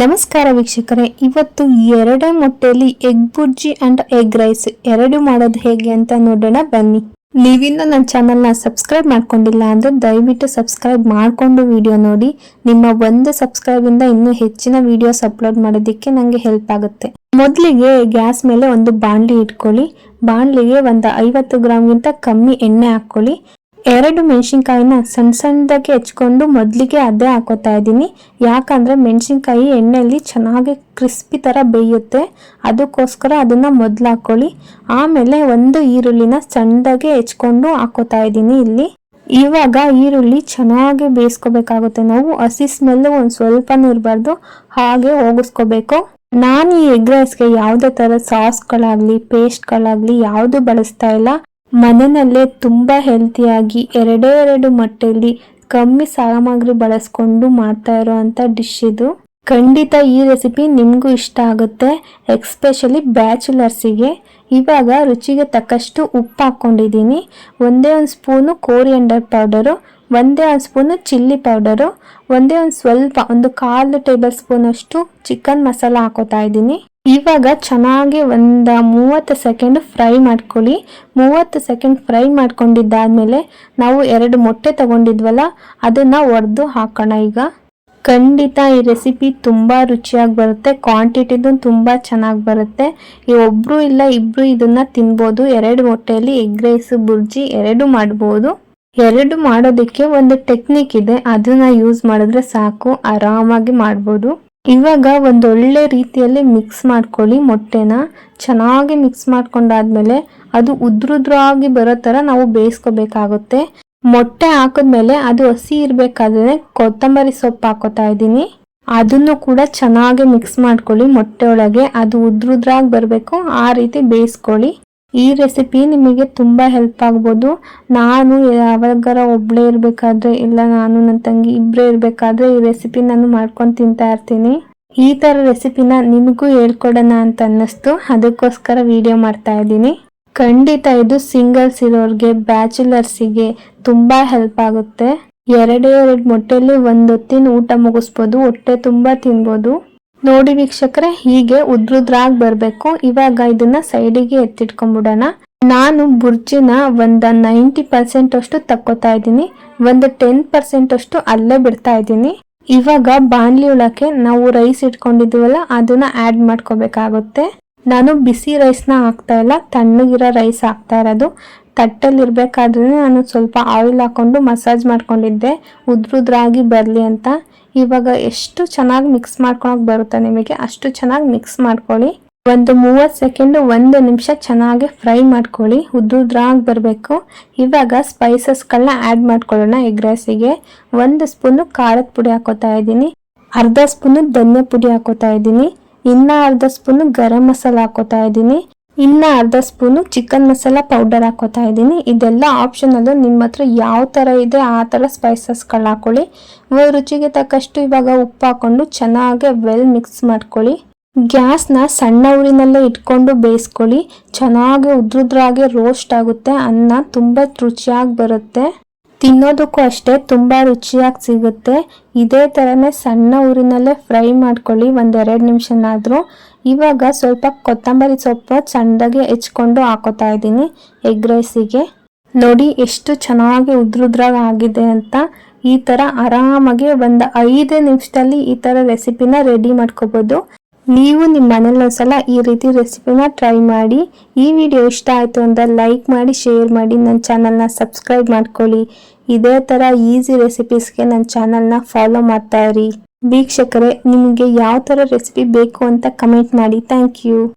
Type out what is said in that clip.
ನಮಸ್ಕಾರ ವೀಕ್ಷಕರೇ, ಇವತ್ತು ಎರಡೇ ಮೊಟ್ಟೆಯಲ್ಲಿ egg bhurji and egg rice ಎರಡು ಮಾಡೋದು ಹೇಗೆ ಅಂತ ನೋಡೋಣ, ಬನ್ನಿ. ನೀವಿನ್ನೂ ನನ್ನ ಚಾನಲ್ನ ಸಬ್ಸ್ಕ್ರೈಬ್ ಮಾಡ್ಕೊಂಡಿಲ್ಲ ಅಂದ್ರೆ ದಯವಿಟ್ಟು ಸಬ್ಸ್ಕ್ರೈಬ್ ಮಾಡಿಕೊಂಡು ವಿಡಿಯೋ ನೋಡಿ. ನಿಮ್ಮ ಒಂದು ಸಬ್ಸ್ಕ್ರೈಬ್ ಇಂದ ಇನ್ನೂ ಹೆಚ್ಚಿನ ವಿಡಿಯೋಸ್ ಅಪ್ಲೋಡ್ ಮಾಡೋದಕ್ಕೆ ನನಗೆ ಹೆಲ್ಪ್ ಆಗುತ್ತೆ. ಮೊದಲಿಗೆ ಗ್ಯಾಸ್ ಮೇಲೆ ಒಂದು ಬಾಣಲಿ ಇಟ್ಕೊಳ್ಳಿ. ಬಾಣಲಿಗೆ ಒಂದು ಐವತ್ತು ಗ್ರಾಮ್ಗಿಂತ ಕಮ್ಮಿ ಎಣ್ಣೆ ಹಾಕ್ಕೊಳ್ಳಿ. ಎರಡು ಮೆಣಸಿನ್ಕಾಯಿನ ಸಣ್ಣ ಸಣ್ಣದಾಗಿ ಹೆಚ್ಕೊಂಡು ಮೊದಲಿಗೆ ಅದೇ ಹಾಕೋತಾ ಇದ್ದೀನಿ. ಯಾಕಂದರೆ ಮೆಣಸಿನ್ಕಾಯಿ ಎಣ್ಣೆಯಲ್ಲಿ ಚೆನ್ನಾಗಿ ಕ್ರಿಸ್ಪಿ ಥರ ಬೇಯುತ್ತೆ. ಅದಕ್ಕೋಸ್ಕರ ಅದನ್ನು ಮೊದಲು ಹಾಕ್ಕೊಳ್ಳಿ ಆಮೇಲೆ ಒಂದು ಈರುಳ್ಳಿನ ಸಣ್ಣದಾಗಿ ಹೆಚ್ಕೊಂಡು ಹಾಕೋತಾ ಇದ್ದೀನಿ ಇಲ್ಲಿ. ಇವಾಗ ಈರುಳ್ಳಿ ಚೆನ್ನಾಗಿ ಬೇಯಿಸ್ಕೋಬೇಕಾಗುತ್ತೆ. ನಾವು ಹಸಿ ಸ್ಮೆಲ್ಲು ಒಂದು ಸ್ವಲ್ಪನೂ ಇರಬಾರ್ದು. ಹಾಗೆ ಹೋಗಿಸ್ಕೋಬೇಕು. ನಾನು ಈ ಎಗ್ ರೈಸ್ಗೆ ಯಾವುದೇ ಥರ ಸಾಸ್ಗಳಾಗಲಿ, ಪೇಸ್ಟ್ಗಳಾಗಲಿ ಯಾವುದು ಬಳಸ್ತಾ ಇಲ್ಲ. ಮನೆಯಲ್ಲೇ ತುಂಬ ಹೆಲ್ತಿಯಾಗಿ ಎರಡೇ ಎರಡು ಮೊಟ್ಟೆಯಲ್ಲಿ ಕಮ್ಮಿ ಸಾಮಗ್ರಿ ಬಳಸ್ಕೊಂಡು ಮಾಡ್ತಾ ಇರೋವಂಥ ಡಿಶ್ ಇದು. ಖಂಡಿತ ಈ ರೆಸಿಪಿ ನಿಮಗೂ ಇಷ್ಟ ಆಗುತ್ತೆ ಎಕ್ಸ್ಪೆಷಲಿ ಬ್ಯಾಚುಲರ್ಸಿಗೆ ಇವಾಗ ರುಚಿಗೆ ತಕ್ಕಷ್ಟು ಉಪ್ಪು ಹಾಕ್ಕೊಂಡಿದ್ದೀನಿ. ಒಂದೇ ಒಂದು ಸ್ಪೂನು ಕೋರಿಯಂಡರ್ ಪೌಡರು ಒಂದೇ ಒಂದು ಸ್ಪೂನು ಚಿಲ್ಲಿ ಪೌಡರು ಒಂದೇ ಒಂದು ಸ್ವಲ್ಪ ಒಂದು ಕಾಲು ಟೇಬಲ್ ಸ್ಪೂನ್ ಅಷ್ಟು ಚಿಕನ್ ಮಸಾಲ ಹಾಕೋತಾ ಇದ್ದೀನಿ. ಇವಾಗ ಚೆನ್ನಾಗಿ ಒಂದು ಮೂವತ್ತು ಸೆಕೆಂಡ್ ಫ್ರೈ ಮಾಡ್ಕೊಳ್ಳಿ. ಮೂವತ್ತು ಸೆಕೆಂಡ್ ಫ್ರೈ ಮಾಡ್ಕೊಂಡಿದ್ದಾದ್ಮೇಲೆ ನಾವು ಎರಡು ಮೊಟ್ಟೆ ತಗೊಂಡಿದ್ವಲ್ಲ, ಅದನ್ನ ಒಡೆದು ಹಾಕೋಣ ಈಗ. ಖಂಡಿತ ಈ ರೆಸಿಪಿ ತುಂಬ ರುಚಿಯಾಗಿ ಬರುತ್ತೆ ಕ್ವಾಂಟಿಟಿದು ತುಂಬ ಚೆನ್ನಾಗಿ ಬರುತ್ತೆ. ಈ ಒಬ್ಬರು ಇಲ್ಲ ಇಬ್ಬರು ಇದನ್ನ ತಿನ್ಬೋದು. ಎರಡು ಮೊಟ್ಟೆಯಲ್ಲಿ ಎಗ್ ರೈಸ್ ಬುರ್ಜಿ ಎರಡು ಮಾಡ್ಬೋದು. ಎರಡು ಮಾಡೋದಕ್ಕೆ ಒಂದು ಟೆಕ್ನಿಕ್ ಇದೆ. ಅದನ್ನ ಯೂಸ್ ಮಾಡಿದ್ರೆ ಸಾಕು, ಆರಾಮಾಗಿ ಮಾಡ್ಬೋದು. ಇವಾಗ ಒಳ್ಳೆ ರೀತಿಯಲ್ಲಿ ಮಿಕ್ಸ್ ಮಾಡ್ಕೊಳ್ಳಿ ಮೊಟ್ಟೆನ. ಚೆನ್ನಾಗಿ ಮಿಕ್ಸ್ ಮಾಡ್ಕೊಂಡಾದ್ಮೇಲೆ ಅದು ಉದ್ರುದ್ರಾಗಿ ಬರೋ ಥರ ನಾವು ಬೇಯಿಸ್ಕೋಬೇಕಾಗುತ್ತೆ. ಮೊಟ್ಟೆ ಹಾಕಿದ್ಮೇಲೆ ಅದು ಹಸಿ ಇರಬೇಕಾದ್ರೆ ಕೊತ್ತಂಬರಿ ಸೊಪ್ಪು ಹಾಕೋತಾ ಇದ್ದೀನಿ. ಅದನ್ನು ಕೂಡ ಚೆನ್ನಾಗಿ ಮಿಕ್ಸ್ ಮಾಡ್ಕೊಳ್ಳಿ ಮೊಟ್ಟೆ ಒಳಗೆ. ಅದು ಉದ್ರುದ್ರಾಗಿ ಬರಬೇಕು, ಆ ರೀತಿ ಬೇಯಿಸ್ಕೊಳ್ಳಿ. ಈ ರೆಸಿಪಿ ನಿಮಗೆ ತುಂಬ ಹೆಲ್ಪ್ ಆಗ್ಬೋದು. ನಾನು ಯಾವಾಗಾರ ಒಬ್ಬಳೇ ಇರಬೇಕಾದ್ರೆ, ಇಲ್ಲ ನಾನು, ನನ್ನ ತಂಗಿ ಇಬ್ಬರೇ ಇರಬೇಕಾದ್ರೆ ಈ ರೆಸಿಪಿ ನಾನು ಮಾಡ್ಕೊಂಡು ತಿಂತಾ ಇರ್ತೀನಿ. ಈ ಥರ ರೆಸಿಪಿನ ನಿಮಗೂ ಹೇಳ್ಕೊಡೋಣ ಅಂತ ಅನ್ನಿಸ್ತು. ಅದಕ್ಕೋಸ್ಕರ ವಿಡಿಯೋ ಮಾಡ್ತಾ ಇದ್ದೀನಿ. ಖಂಡಿತ ಇದು ಸಿಂಗಲ್ಸ್ ಇರೋರಿಗೆ ಬ್ಯಾಚುಲರ್ಸಿಗೆ ತುಂಬ ಹೆಲ್ಪ್ ಆಗುತ್ತೆ. ಎರಡೇ, ಎರಡು ಮೊಟ್ಟೆಯಲ್ಲಿ ಒಂದು ಹೊತ್ತಿನ ಊಟ ಮುಗಿಸ್ಬೋದು, ಹೊಟ್ಟೆ ತುಂಬ ತಿನ್ಬೋದು. ನೋಡಿ ವೀಕ್ಷಕರೇ, ಹೀಗೆ ಉದ್ರುದ್ರಾಗಿ ಬರಬೇಕು. ಇವಾಗ ಇದನ್ನ ಸೈಡಿಗೆ ಎತ್ತಿಟ್ಕೊಂಡ್ಬಿಡೋಣ ನಾನು ಬುರ್ಜಿನ ಒಂದು ನೈಂಟಿ ಪರ್ಸೆಂಟ್ ಅಷ್ಟು ತಕ್ಕೋತಾ ಇದ್ದೀನಿ. ಒಂದು ಟೆನ್ ಪರ್ಸೆಂಟ್ ಅಷ್ಟು ಅಲ್ಲೇ ಬಿಡ್ತಾ ಇದ್ದೀನಿ. ಇವಾಗ ಬಾಣಲಿ ಒಳಕ್ಕೆ ನಾವು ರೈಸ್ ಇಟ್ಕೊಂಡಿದ್ದೀವಲ್ಲ, ಅದನ್ನ ಆ್ಯಡ್ ಮಾಡ್ಕೋಬೇಕಾಗುತ್ತೆ. ನಾನು ಬಿಸಿ ರೈಸ್ನ ಹಾಕ್ತಾ ಇಲ್ಲ, ತಣ್ಣಗಿರೋ ರೈಸ್ ಹಾಕ್ತಾ ಇರೋದು. ತಟ್ಟಲ್ಲಿ ಇರಬೇಕಾದ್ರೆ ನಾನು ಸ್ವಲ್ಪ ಆಯಿಲ್ ಹಾಕ್ಕೊಂಡು ಮಸಾಜ್ ಮಾಡ್ಕೊಂಡಿದ್ದೆ. ಉದ್ರುದ್ರಾಗಿ ಬರಲಿ ಅಂತ. ಇವಾಗ ಎಷ್ಟು ಚೆನ್ನಾಗಿ ಮಿಕ್ಸ್ ಮಾಡ್ಕೊಳಕ್ ಬರುತ್ತೆ ನಿಮಗೆ? ಅಷ್ಟು ಚೆನ್ನಾಗಿ ಮಿಕ್ಸ್ ಮಾಡ್ಕೊಳ್ಳಿ. ಒಂದು ಮೂವತ್ತು ಸೆಕೆಂಡು ಒಂದು ನಿಮಿಷ ಚೆನ್ನಾಗಿ ಫ್ರೈ ಮಾಡ್ಕೊಳ್ಳಿ. ಉದ್ದುದ್ರಾಗಿ ಬರಬೇಕು. ಇವಾಗ ಸ್ಪೈಸಸ್ಗಳನ್ನ ಆ್ಯಡ್ ಮಾಡ್ಕೊಳ್ಳೋಣ ಎಗ್ ರೈಸಿಗೆ ಒಂದು ಸ್ಪೂನು ಖಾರದ ಪುಡಿ ಹಾಕೋತಾ ಇದ್ದೀನಿ. ಅರ್ಧ ಸ್ಪೂನು ಧನ್ಯ ಪುಡಿ ಹಾಕೋತಾ ಇದ್ದೀನಿ. ಇನ್ನ ಅರ್ಧ ಸ್ಪೂನು ಗರಂ ಮಸಾಲ ಹಾಕೋತಾ ಇದ್ದೀನಿ. ಇನ್ನ ಅರ್ಧ ಸ್ಪೂನು ಚಿಕನ್ ಮಸಾಲ ಪೌಡರ್ ಹಾಕೋತಾ ಇದ್ದೀನಿ. ಇದೆಲ್ಲ ಆಪ್ಷನಲ್ಲು ನಿಮ್ಮ ಹತ್ರ ಯಾವ ಥರ ಇದೆ, ಆ ಥರ ಸ್ಪೈಸಸ್ಗಳು ಹಾಕೊಳ್ಳಿ. ರುಚಿಗೆ ತಕ್ಕಷ್ಟು ಇವಾಗ ಉಪ್ಪು ಹಾಕೊಂಡು ಚೆನ್ನಾಗಿ ವೆಲ್ ಮಿಕ್ಸ್ ಮಾಡ್ಕೊಳ್ಳಿ. ಗ್ಯಾಸ್ನ ಸಣ್ಣ ಊರಿನಲ್ಲೇ ಇಟ್ಕೊಂಡು ಬೇಯಿಸ್ಕೊಳ್ಳಿ. ಚೆನ್ನಾಗಿ ಉದ್ರುದ್ರಾಗೆ ರೋಸ್ಟ್ ಆಗುತ್ತೆ, ಅನ್ನ ತುಂಬ ರುಚಿಯಾಗಿ ಬರುತ್ತೆ. ತಿನ್ನೋದಕ್ಕೂ ಅಷ್ಟೇ ತುಂಬ ರುಚಿಯಾಗಿ ಸಿಗುತ್ತೆ. ಇದೇ ಥರನೇ ಸಣ್ಣ ಊರಿನಲ್ಲೇ ಫ್ರೈ ಮಾಡ್ಕೊಳ್ಳಿ, ಒಂದೆರಡು ನಿಮಿಷನಾದರೂ. ಇವಾಗ ಸ್ವಲ್ಪ ಕೊತ್ತಂಬರಿ ಸೊಪ್ಪು ಸಣ್ಣದಾಗಿ ಹೆಚ್ಕೊಂಡು ಹಾಕೋತಾ ಇದ್ದೀನಿ ಎಗ್ ರೈಸಿಗೆ. ನೋಡಿ ಎಷ್ಟು ಚೆನ್ನಾಗಿ ಉದ್ರುದ್ರಾಗ ಆಗಿದೆ ಅಂತ. ಈ ಥರ ಆರಾಮಾಗಿ ಒಂದು ಐದು ನಿಮಿಷದಲ್ಲಿ ಈ ಥರ ರೆಸಿಪಿನ ರೆಡಿ ಮಾಡ್ಕೋಬೋದು. ನೀವು ನಿಮ್ಮ ಮನೇಲಿ ಒಂದ್ಸಲ ಈ ರೀತಿ ರೆಸಿಪಿನ ಟ್ರೈ ಮಾಡಿ. ಈ ವಿಡಿಯೋ ಇಷ್ಟ ಆಯಿತು ಅಂದರೆ ಲೈಕ್ ಮಾಡಿ, ಶೇರ್ ಮಾಡಿ. ನನ್ನ ಚಾನಲ್ನ ಸಬ್ಸ್ಕ್ರೈಬ್ ಮಾಡ್ಕೊಳ್ಳಿ. ಇದೇ ಥರ ಈಸಿ ರೆಸಿಪೀಸ್ಗೆ ನನ್ನ ಚಾನಲ್ನ ಫಾಲೋ ಮಾಡ್ತಾ ಇರಿ. ವೀಕ್ಷಕರೇ, ನಿಮಗೆ ಯಾವ ಥರ ರೆಸಿಪಿ ಬೇಕು ಅಂತ ಕಮೆಂಟ್ ಮಾಡಿ. Thank you